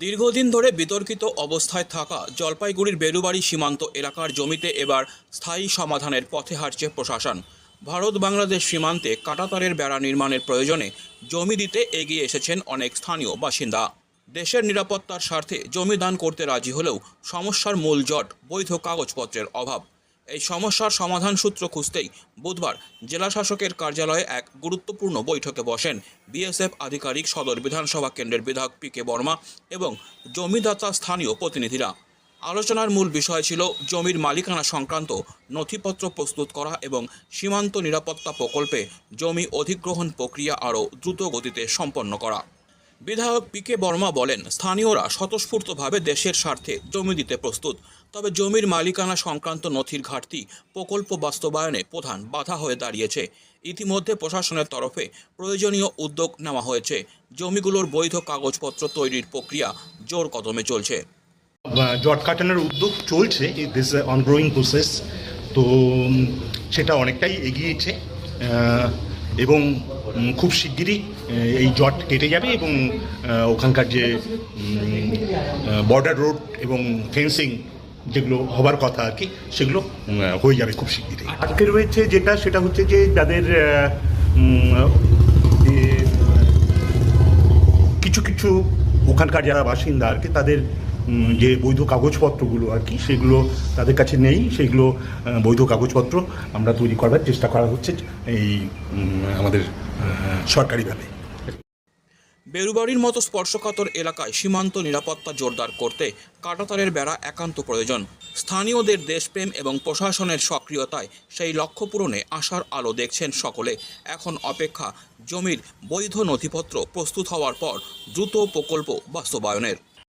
দীর্ঘদিন ধরে বিতর্কিত অবস্থায় থাকা জলপাইগুড়ির বেলুবাড়ি সীমান্ত এলাকার জমিতে এবার স্থায়ী সমাধানের পথে হাঁটছে প্রশাসন। ভারত বাংলাদেশ সীমান্তে কাঁটাতারের বেড়া নির্মাণের প্রয়োজনে জমি দিতে এগিয়ে এসেছেন অনেক স্থানীয় বাসিন্দা। দেশের নিরাপত্তার স্বার্থে জমি দান করতে রাজি হলেও সমস্যার মূল জট বৈধ কাগজপত্রের অভাব। এই সমস্যার সমাধান সূত্র খুঁজতেই বুধবার জেলা শাসকের কার্যালয়ে এক গুরুত্বপূর্ণ বৈঠকে বসেন বিএসএফ আধিকারিক সদর বিধানসভা কেন্দ্রের বিধায়ক পি কে বর্মা এবং জমিদাতা স্থানীয় প্রতিনিধিরা। আলোচনার মূল বিষয় ছিল জমির মালিকানা সংক্রান্ত নথিপত্র প্রস্তুত করা এবং সীমান্ত নিরাপত্তা প্রকল্পে জমি অধিগ্রহণ প্রক্রিয়া আরও দ্রুত গতিতে সম্পন্ন করা। বিধায়ক পি কে বর্মা বলেন, স্থানীয়রা স্বতঃস্ফূর্তভাবে দেশের স্বার্থে জমি দিতে প্রস্তুত, তবে জমির মালিকানা সংক্রান্ত নথির ঘাটতি প্রকল্প বাস্তবায়নে প্রধান বাধা হয়ে দাঁড়িয়েছে। ইতিমধ্যে প্রশাসনের তরফে প্রয়োজনীয় উদ্যোগ নেওয়া হয়েছে। জমিগুলোর বৈধ কাগজপত্র তৈরির প্রক্রিয়া জোর কদমে চলছে। জট কাটানোর উদ্যোগ চলছে অনগ্রোয়িং প্রসেস তো সেটা অনেকটাই এগিয়েছে। এবং খুব শিগগিরই এই জট কেটে যাবে এবং ওখানকার যে বর্ডার রোড এবং ফেন্সিং যেগুলো হবার কথা আর কি, সেগুলো হয়ে যাবে খুব শিগগিরই। আজকে রয়েছে যেটা, সেটা হচ্ছে যে যাদের কিছু কিছু ওখানকার যারা বাসিন্দা আর কি, তাদের যে বৈধ কাগজপত্রগুলো আর কি, সেগুলো তাদের কাছে নেই। সেগুলো বৈধ কাগজপত্র আমরা তৈরি করার চেষ্টা করা হচ্ছে এই আমাদের সরকারিভাবে বেরুবাড়ির মতো স্পর্শকাতর এলাকায় সীমান্ত নিরাপত্তা জোরদার করতে কাঁটাতারের বেড়া একান্ত প্রয়োজন। স্থানীয়দের দেশপ্রেম এবং প্রশাসনের সক্রিয়তায় সেই লক্ষ্য পূরণে আশার আলো দেখছেন সকলে। এখন অপেক্ষা, জমির বৈধ নথিপত্র প্রস্তুত হওয়ার পর দ্রুত প্রকল্প বাস্তবায়নের।